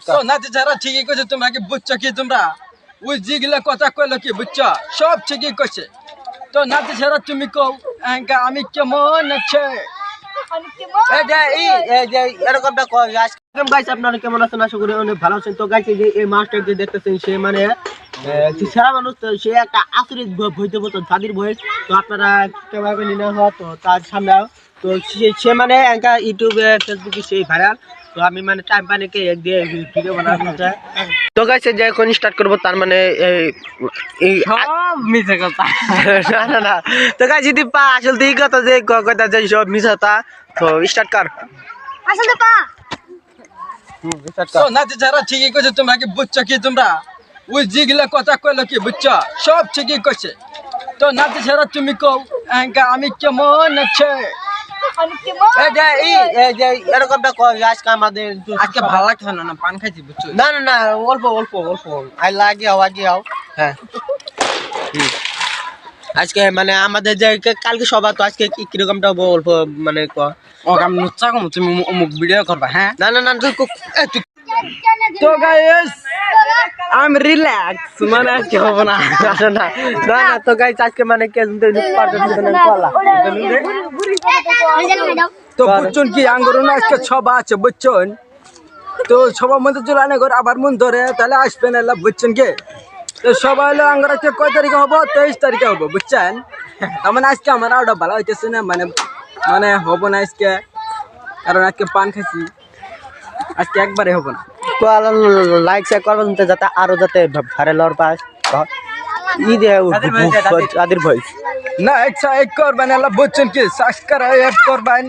তো নাতি যারা ঠিকই করছে তোমরা কি বুঝছ কি তোমরা? ওই যেগুলা কথা কইলো কি বুঝছ? সব ঠিকই করছে তো তুমি কও আমি কেমন আছে? এই যে এই এই যে এরকমটা কয় গাছ গাইস? আপনারা কেমন আছেন? আশা করি অনেক ভালো আছেন। তো গাইস যে এই মাছটা যে দেখতেছেন সে মানে সেরা মানুষ তো সে একটা আসরিত ভ- ভয় দেবো তো ভয়। তো আপনারা কেমন নিনা হওয়া তো তার সামনে তো সে- সে মানে একটা ইউটিউবে ফেসবুকে সেই ভাইরাল তো আমি মানে টাইম পানি কে এক দিয়ে ভিডিও বানানো তো গাইস যে এখন স্টার্ট করব তার মানে এই সব মিছে কথা। না না না। তো গাইস যদি পা আসল থেকে কথা যে কথা যে সব মিস হতা তো স্টার্ট কর। আসলে পা। স্টার্ট তো নাতি যারা ঠিকই করছে তোমরা কি বুঝছ কি তোমরা? ওই যেগুলা কথা কইলো কি বুঝছ? সব ঠিকই করছে তো নাতি ছাড়া তুমি কও আমি কেমন আছে? এরকমটা আজকে আমাদের আজকে ভালো লাগছে না না পান খাইছি বুঝছ না না না অল্প অল্প অল্প আই লাগে আও আগে আও হ্যাঁ আজকে মানে আমাদের যে কালকে সভা তো আজকে কি কিরকমটা অল্প মানে ক ও আমি নুচ্চা কম তুমি অমুক ভিডিও করবা হ্যাঁ না না না তুই তুই তো গাইস আই এম রিল্যাক্স মানে আজকে হবে না না। না না তো গাইস আজকে মানে কে না কলা তো বুঝছেন কি আঙ্গুর না আজকে ছবা আছে বুঝছেন? তো সবার মধ্যে চলে আনে ঘর আবার মন ধরে তাহলে আসবেন এলা বুঝছেন কি? তো সবাই হলো আঙ্গুর আজকে কয় তারিখে হব? তেইশ তারিখে হব বুঝছেন? তার মানে আজকে আমার আরও ভালো হইতেছে না মানে মানে হব না আজকে। কারণ আজকে পান খাইছি। আজকে একবারে হব না। লাইক শেয়ার করবেন তো যাতে আরও যাতে ভাইরাল পাস ই দে আদির ভয়েস না আচ্ছা এক করবেন এলা বুঝছেন কি? সাবস্ক্রাইব করবেন।